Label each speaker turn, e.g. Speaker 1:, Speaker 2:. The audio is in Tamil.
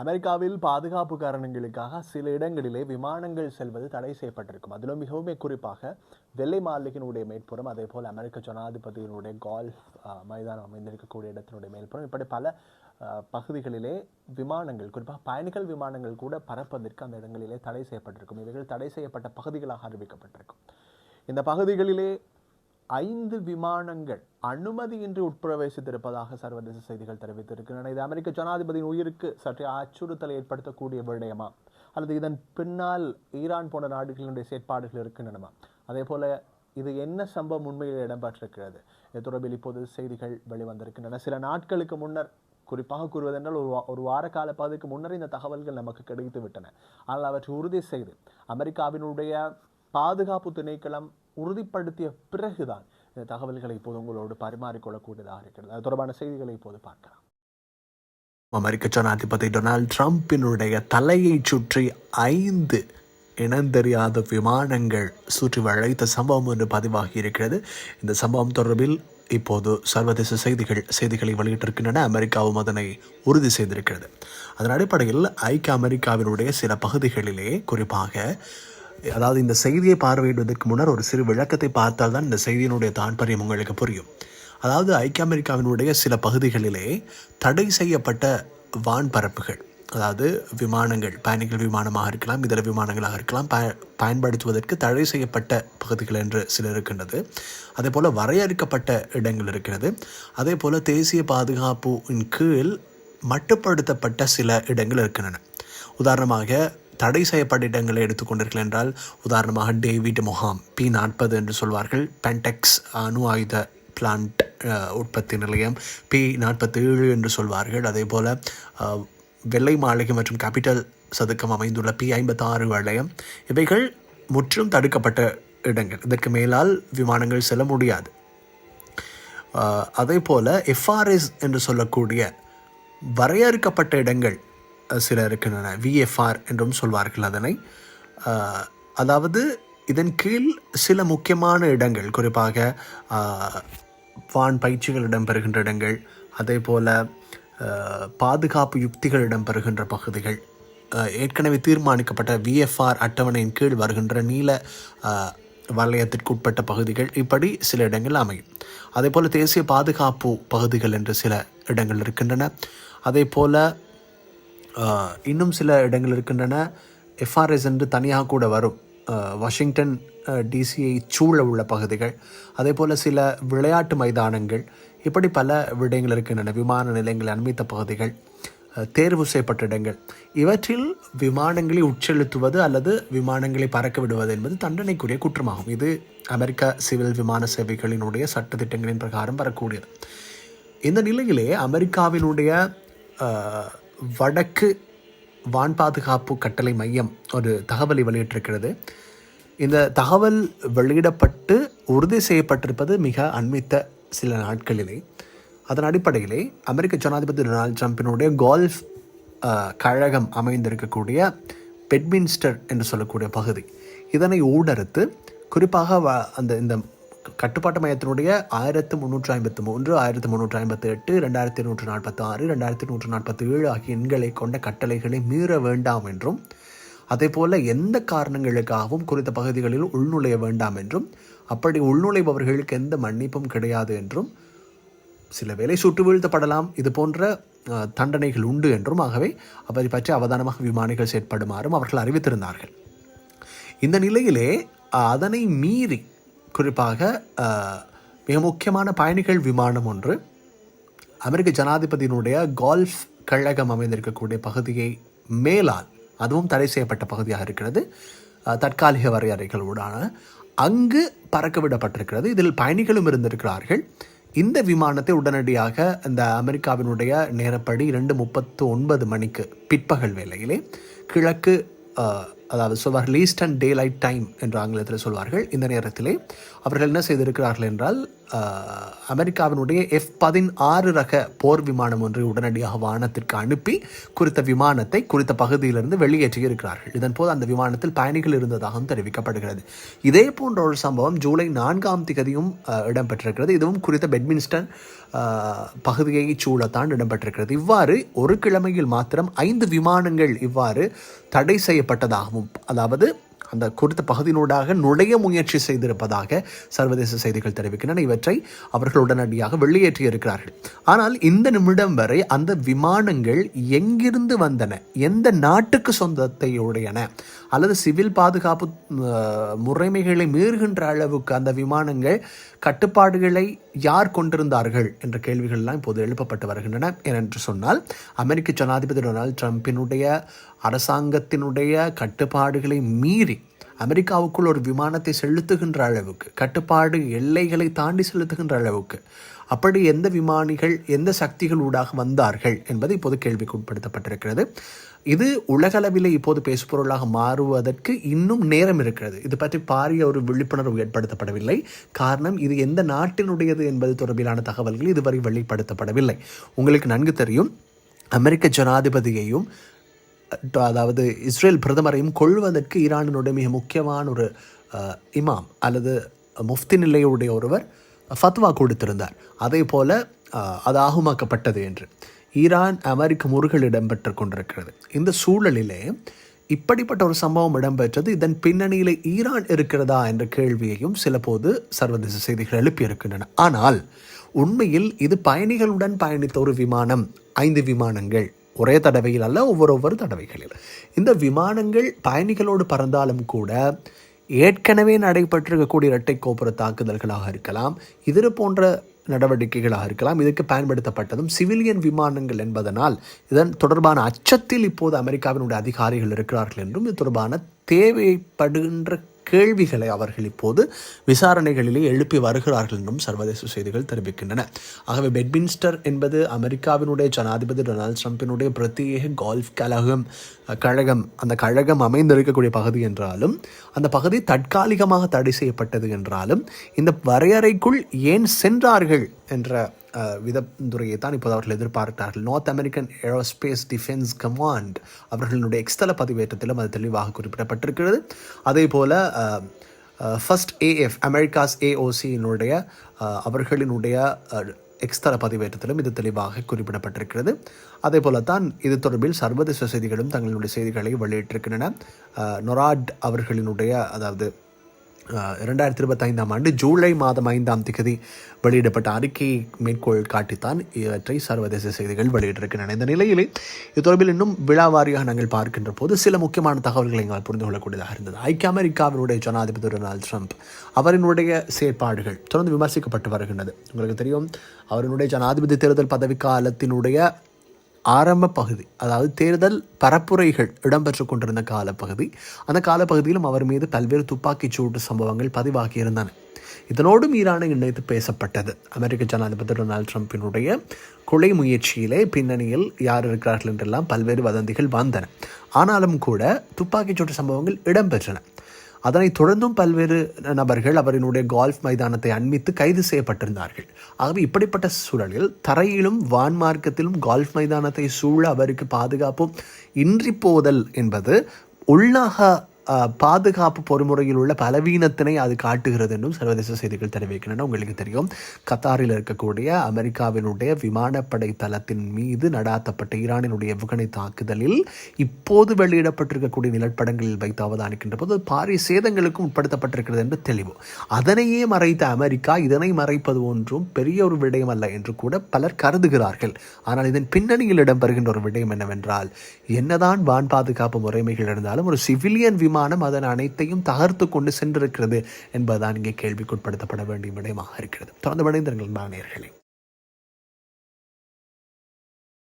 Speaker 1: அமெரிக்காவில் பாதுகாப்பு காரணங்களுக்காக சில இடங்களிலே விமானங்கள் செல்வது தடை செய்யப்பட்டிருக்கும். அதிலும் மிகவும் குறிப்பாக வெள்ளை மாளிகையினுடைய மேற்புறம் அதே போல் அமெரிக்க ஜனாதிபதியினுடைய கால்ஃப் மைதானம் அமைந்திருக்கக்கூடிய இடத்தினுடைய மேற்புறம். இப்படி பல பகுதிகளிலே விமானங்கள் குறிப்பாக பயணிகள் விமானங்கள் கூட பறப்பதற்கு அந்த இடங்களிலே தடை செய்யப்பட்டிருக்கும். இவைகள் தடை செய்யப்பட்ட பகுதிகளாக அறிவிக்கப்பட்டிருக்கும். இந்த பகுதிகளிலே ஐந்து விமானங்கள் அனுமதியின்றி உட்பிரவேசித்திருப்பதாக சர்வதேச செய்திகள் தெரிவித்திருக்கின்றன. இது அமெரிக்க ஜனாதிபதியின் உயிருக்கு சற்றே அச்சுறுத்தலை ஏற்படுத்தக்கூடிய விடயமா? அல்லது இதன் பின்னால் ஈரான் போன்ற நாடுகளினுடைய செயற்பாடுகள் இருக்கின்றனமா? அதே போல இது என்ன சம்பவம் உண்மையில் இடம்பெற்றிருக்கிறது? இது தொடர்பில் இப்போது செய்திகள் வெளிவந்திருக்கின்றன. சில நாட்களுக்கு முன்னர் குறிப்பாக கூறுவதென்றால் ஒரு வா- ஒரு வார கால பகுதிக்கு முன்னர் இந்த தகவல்கள் நமக்கு கிடைத்து விட்டன. ஆனால் அவற்றை உறுதி செய்து அமெரிக்காவினுடைய பாதுகாப்பு திணைக்களம் உறுதிப்படுத்திய பிறகுதான் இந்த தகவல்களை இப்போது உங்களோடு பரிமாறிக்கொள்ளக்கூடியதாக இருக்கிறது. அது தொடர்பான செய்திகளை இப்போது பார்க்கலாம்.
Speaker 2: அமெரிக்க ஜனாதிபதி டொனால்ட் ட்ரம்பினுடைய தலையை சுற்றி ஐந்து இனந்தெரியாத விமானங்கள் சுற்றி வளைத்த சம்பவம் ஒன்று பதிவாகி இருக்கிறது. இந்த சம்பவம் தொடர்பில் இப்போது சர்வதேச செய்திகள் செய்திகளை வெளியிட்டிருக்கின்றன. அமெரிக்காவும் அதனை உறுதி செய்திருக்கிறது. அதன் அடிப்படையில் ஐக்கிய அமெரிக்காவினுடைய சில பகுதிகளிலே குறிப்பாக அதாவது இந்த செய்தியை பார்வையிடுவதற்கு முன்னர் ஒரு சிறு விளக்கத்தை பார்த்தால் தான் இந்த செய்தியினுடைய தாற்பயம் உங்களுக்கு புரியும். அதாவது ஐக்கிய அமெரிக்காவினுடைய சில பகுதிகளிலே தடை செய்யப்பட்ட வான்பரப்புகள் அதாவது விமானங்கள் பயணிகள் விமானமாக இருக்கலாம் இதர விமானங்களாக இருக்கலாம் ப பயன்படுத்துவதற்கு தடை செய்யப்பட்ட பகுதிகள் என்று சில இருக்கின்றது. அதே போல் வரையறுக்கப்பட்ட இடங்கள் இருக்கிறது அதே போல் தேசிய பாதுகாப்பின் கீழ் மட்டுப்படுத்தப்பட்ட சில இடங்கள் இருக்கின்றன. உதாரணமாக தடை செய்யப்பட்ட இடங்களை எடுத்துக்கொண்டீர்கள் என்றால் உதாரணமாக டேவிட் முகாம் பி நாற்பது என்று சொல்வார்கள். பென்டெக்ஸ் அணு ஆயுத பிளான்ட் உற்பத்தி நிலையம் பி நாற்பத்தி ஏழு என்று சொல்வார்கள். அதே போல் வெள்ளை மாளிகை மற்றும் கேபிட்டல் சதுக்கம் அமைந்துள்ள பி ஐம்பத்தாறு வளையம். இவைகள் முற்றும் தடுக்கப்பட்ட இடங்கள். இதற்கு மேலால் விமானங்கள் செல்ல முடியாது. அதே போல் எஃப்ஆர்எஸ் என்று சொல்லக்கூடிய வரையறுக்கப்பட்ட இடங்கள் சில இருக்கின்றன. விஎஃப்ஆர் என்றும் சொல்வார்கள் அதனை. அதாவது இதன் கீழ் சில முக்கியமான இடங்கள் குறிப்பாக வான் பயிற்சிகள் இடம்பெறுகின்ற இடங்கள் அதே போல் பாதுகாப்பு யுக்திகள் இடம்பெறுகின்ற பகுதிகள் ஏற்கனவே தீர்மானிக்கப்பட்ட விஎஃப்ஆர் அட்டவணையின் கீழ் வருகின்ற நீல அஹ், வலயத்திற்கு உட்பட்ட பகுதிகள் இப்படி சில இடங்கள் அமையும். அதே போல் தேசிய பாதுகாப்பு பகுதிகள் என்று சில இடங்கள் இருக்கின்றன. அதே போல் இன்னும் சில இடங்கள் இருக்கின்றன. எஃப்ஆர்எஸ் என்று தனியாக கூட வரும். வாஷிங்டன் டிசியை சூழ உள்ள பகுதிகள். அதே போல் சில விளையாட்டு மைதானங்கள். இப்படி பல விடயங்கள் இருக்கின்றன. விமான நிலையங்களை அண்மித்த பகுதிகள் தேர்வு செய்யப்பட்ட இடங்கள். இவற்றில் விமானங்களை உட்செலுத்துவது அல்லது விமானங்களை பறக்க விடுவது என்பது தண்டனைக்குரிய குற்றமாகும். இது அமெரிக்க சிவில் விமான சேவைகளினுடைய சட்டத்திட்டங்களின் பிரகாரம் வரக்கூடியது. இந்த நிலையிலே அமெரிக்காவினுடைய வடக்கு வான் பாதுகாப்பு கட்டளை மையம் ஒரு தகவலை வெளியிட்டிருக்கிறது. இந்த தகவல் வெளியிடப்பட்டு உறுதி செய்யப்பட்டிருப்பது மிக அண்மித்த சில நாட்களிலே. அதன் அடிப்படையிலே அமெரிக்க ஜனாதிபதி டொனால்ட் ட்ரம்பினுடைய கோல்ஃப் கழகம் அமைந்திருக்கக்கூடிய பெட்மின்ஸ்டர் என்று சொல்லக்கூடிய பகுதி. இதனை ஊடறுத்து குறிப்பாக வ- அந்த இந்த கட்டுப்பாட்டு மையத்தினுடைய ஆயிரத்து முந்நூற்றி ஐம்பத்து மூன்று ஆயிரத்து முந்நூற்றி ஐம்பத்தி எட்டு ரெண்டாயிரத்தி நூற்று நாற்பத்தி ஆறு ரெண்டாயிரத்தி நூற்று நாற்பத்தி ஏழு ஆகிய எண்களை கொண்ட கட்டளைகளை மீற வேண்டாம் என்றும் அதே போல எந்த காரணங்களுக்காகவும் குறித்த பகுதிகளில் உள்நுழைய வேண்டாம் என்றும் அப்படி உள்நுழைபவர்களுக்கு எந்த மன்னிப்பும் கிடையாது என்றும் சில வேளை சுட்டு வீழ்த்தப்படலாம். இது போன்ற தண்டனைகள் உண்டு என்றும் ஆகவே அவரை பற்றி அவதானமாக விமானிகள் செயற்படுமாறும் அவர்கள் அறிவித்திருந்தார்கள். இந்த நிலையிலே அதனை மீறி குறிப்பாக மிக முக்கியமான பயணிகள் விமானம் ஒன்று. அமெரிக்க ஜனாதிபதியினுடைய கால்ஃப் கழகம் அமைந்திருக்கக்கூடிய பகுதியை மேலால் அதுவும் தடை செய்யப்பட்ட பகுதியாக இருக்கிறது. தற்காலிக வரையறைகளோடான அங்கு பறக்க விடப்பட்டிருக்கிறது இதில் பயணிகளும் இருந்திருக்கிறார்கள். இந்த விமானத்தை உடனடியாக இந்த அமெரிக்காவினுடைய நேரப்படி இரண்டு முப்பத்து ஒன்பது மணிக்கு பிற்பகல் வேளையிலே கிழக்கு அதாவது அதாவது least and daylight time என்று ஆங்கிலத்தில் சொல்வார்கள். இந்த நேரத்திலே அவர்கள் என்ன செய்திருக்கிறார்கள் என்றால் அமெரிக்காவினுடைய எஃப் பதினாறு ரக போர் விமானம் ஒன்றை உடனடியாக வானத்திற்கு அனுப்பி குறித்த விமானத்தை குறித்த பகுதியிலிருந்து வெளியேற்றி இருக்கிறார்கள் இதன் போது அந்த விமானத்தில் பயணிகள் இருந்ததாகவும் தெரிவிக்கப்படுகிறது. இதே போன்ற ஒரு சம்பவம் ஜூலை நான்காம் திகதியும் இடம்பெற்றிருக்கிறது. இதுவும் குறித்த பெட்மின்ஸ்டன் பகுதியை சூழத்தான் இடம்பெற்றிருக்கிறது. இவ்வாறு ஒரு கிழமையில் மாத்திரம் ஐந்து விமானங்கள் இவ்வாறு தடை செய்யப்பட்டதாகவும் அதாவது அந்த குறித்த பகுதியினூடாக நுழைய முயற்சி செய்திருப்பதாக சர்வதேச செய்திகள் தெரிவிக்கின்றன. இவற்றை அவர்கள் உடனடியாக வெளியேற்றி இருக்கிறார்கள். ஆனால் இந்த நிமிடம் வரை அந்த விமானங்கள் எங்கிருந்து வந்தன? எந்த நாட்டுக்கு சொந்தத்தையுடையன? அல்லது சிவில் பாதுகாப்பு முறைமைகளை மீறுகின்ற அளவுக்கு அந்த விமானங்கள் கட்டுப்பாடுகளை யார் கொண்டிருந்தார்கள் என்ற கேள்விகள்லாம் இப்போது எழுப்பப்பட்டு வருகின்றன. ஏனென்று சொன்னால் அமெரிக்க ஜனாதிபதி டொனால்டு ட்ரம்பினுடைய அரசாங்கத்தினுடைய கட்டுப்பாடுகளை மீறி அமெரிக்காவுக்குள் ஒரு விமானத்தை செலுத்துகின்ற அளவுக்கு கட்டுப்பாடு எல்லைகளை தாண்டி செலுத்துகின்ற அளவுக்கு அப்படி எந்த விமானிகள் எந்த சக்திகள் ஊடாக வந்தார்கள் என்பது இப்போது கேள்விக்கு உட்படுத்தப்பட்டிருக்கிறது இது உலகளவில் இப்போது பேசுபொருளாக மாறுவதற்கு இன்னும் நேரம் இருக்கிறது. இது பற்றி பாரிய ஒரு விழிப்புணர்வு ஏற்படுத்தப்படவில்லை. காரணம் இது எந்த நாட்டினுடையது என்பது தொடர்பிலான தகவல்கள் இதுவரை வெளிப்படுத்தப்படவில்லை. உங்களுக்கு நன்கு தெரியும் அமெரிக்க ஜனாதிபதியையும் அதாவது இஸ்ரேல் பிரதமரையும் கொள்வதற்கு ஈரானினுடைய மிக முக்கியமான ஒரு இமாம் அல்லது முஃப்தி நிலையுடைய ஒருவர் ஃபத்வா கொடுத்திருந்தார். அதே போல அது ஆகுமாக்கப்பட்டது என்று. ஈரான் அமெரிக்க முருகல் இடம்பெற்று கொண்டிருக்கிறது. இந்த சூழலிலே இப்படிப்பட்ட ஒரு சம்பவம் இடம்பெற்றது. இதன் பின்னணியில் ஈரான் இருக்கிறதா என்ற கேள்வியையும் சில போது சர்வதேச செய்திகள் எழுப்பியிருக்கின்றன. ஆனால் உண்மையில் இது பயணிகளுடன் பயணித்த ஒரு விமானம் ஐந்து விமானங்கள். ஒரே தடவையில் அல்ல ஒவ்வொரு ஒவ்வொரு தடவைகளில். இந்த விமானங்கள் பயணிகளோடு பறந்தாலும் கூட ஏற்கனவே நடைபெற்றிருக்கக்கூடிய இரட்டை கோபுர தாக்குதல்களாக இருக்கலாம் இதர போன்ற நடவடிக்கைகளாக இருக்கலாம். இதுக்கு பயன்படுத்தப்பட்டதும் சிவிலியன் விமானங்கள் என்பதனால் இதன் தொடர்பான அச்சத்தில் இப்போது அமெரிக்காவினுடைய அதிகாரிகள் இருக்கிறார்கள் என்றும் இது தொடர்பான தேவைப்படுகின்ற கேள்விகளை அவர்கள் இப்போது விசாரணைகளிலே எழுப்பி வருகிறார்கள் என்றும் சர்வதேச செய்திகள் தெரிவிக்கின்றன. ஆகவே பெட்மின்ஸ்டர் என்பது அமெரிக்காவினுடைய ஜனாதிபதி டொனால்ட் ட்ரம்பினுடைய பிரத்யேக கால்ஃப் கழகம் கழகம். அந்த கழகம் அமைந்திருக்கக்கூடிய பகுதி என்றாலும் அந்த பகுதி தற்காலிகமாக தடை செய்யப்பட்டது என்றாலும் இந்த வரையறைக்குள் ஏன் சென்றார்கள் என்ற விதத்துறையை தான் இப்போது அவர்கள் எதிர்பார்க்கிறார்கள். North American Aerospace Defence Command அவர்களுடைய எக்ஸ்தல பதிவேற்றத்திலும் அது தெளிவாக குறிப்பிடப்பட்டிருக்கிறது. அதே போல் ஃபஸ்ட் ஏஎஃப் அமெரிக்காஸ் ஏஓசியினுடைய அவர்களினுடைய எக்ஸ்தல பதிவேற்றத்திலும் இது தெளிவாக குறிப்பிடப்பட்டிருக்கிறது. அதே போல தான் இது தொடர்பில் சர்வதேச செய்திகளும் தங்களுடைய செய்திகளை வெளியிட்டிருக்கின்றன. நொராட் அவர்களினுடைய அதாவது இரண்டாயிரத்தி இருபத்தைந்தாம் ஆண்டு ஜூலை மாதம் ஐந்தாம் திகதி வெளியிடப்பட்ட அறிக்கையை மேற்கோள் காட்டித்தான் இவற்றை சர்வதேச செய்திகள் வெளியிட்டிருக்கின்றன இந்த நிலையிலே இது தொடர்பில் இன்னும் விழாவாரியாக நாங்கள் பார்க்கின்ற போது சில முக்கியமான தகவல்களை எங்களால் புரிந்து கொள்ளக்கூடியதாக இருந்தது. ஐக்கிய அமெரிக்காவினுடைய ஜனாதிபதி டொனால்டு ட்ரம்ப் அவரினுடைய செயற்பாடுகள் தொடர்ந்து விமர்சிக்கப்பட்டு வருகின்றது. உங்களுக்கு தெரியும் அவரினுடைய ஜனாதிபதி தேர்தல் பதவி காலத்தினுடைய ஆரம்ப பகுதி அதாவது தேர்தல் பரப்புரைகள் இடம்பெற்று கொண்டிருந்த காலப்பகுதி அந்த காலப்பகுதியிலும் அவர் மீது பல்வேறு துப்பாக்கிச் சூட்டு சம்பவங்கள் பதிவாகியிருந்தன. இதனோடும் ஈரானை இணைத்து பேசப்பட்டது. அமெரிக்க ஜனாதிபதி டொனால்ட் ட்ரம்பினுடைய கொலை முயற்சியிலே பின்னணியில் யார் இருக்கிறார்கள் என்றெல்லாம் பல்வேறு வதந்திகள் வந்தன. ஆனாலும் கூட துப்பாக்கிச் சூட்டு சம்பவங்கள் இடம்பெற்றன. அதனைத் தொடர்ந்தும் பல்வேறு நபர்கள் அவரினுடைய கால்ஃப் மைதானத்தை அண்மித்து கைது செய்யப்பட்டிருந்தார்கள். ஆகவே இப்படிப்பட்ட சூழலில் தரையிலும் வான்மார்க்கத்திலும் கால்ஃப் மைதானத்தை சூழ அவருக்கு பாதுகாப்பும் இன்றி போதல் என்பது உள்ளாக பாதுகாப்பு பொறுமுறையில் உள்ள பலவீனத்தினை அது காட்டுகிறது என்றும் சர்வதேச செய்திகள் தெரிவிக்கின்றன. உங்களுக்கு தெரியும் கத்தாரில் இருக்கக்கூடிய அமெரிக்காவினுடைய விமானப்படை தளத்தின் மீது நடாத்தப்பட்ட ஈரானினுடைய ஏவுகணை தாக்குதலில் இப்போது வெளியிடப்பட்டிருக்கக்கூடிய நிலப்படங்களில் வைத்து அவதானிக்கின்ற போது பாரிய சேதங்களுக்கும் உட்படுத்தப்பட்டிருக்கிறது என்று தெளிவு. அதனையே மறைத்த அமெரிக்கா இதனை மறைப்பது ஒன்றும் பெரிய ஒரு விடயம் அல்ல என்று கூட பலர் கருதுகிறார்கள். ஆனால் இதன் பின்னணியில் இடம்பெறுகின்ற ஒரு விடயம் என்னவென்றால் என்னதான் வான் பாதுகாப்பு முறைமைகள் இருந்தாலும் ஒரு சிவிலியன் விமானம் அதன் அனைத்தையும் தகர்த்து கொண்டு சென்றிருக்கிறது என்பதுதான் இங்கே கேள்விக்குட்படுத்தப்பட வேண்டிய விடயமாக இருக்கிறது. தொடர்ந்து விடைந்திருங்கள் நேயர்களே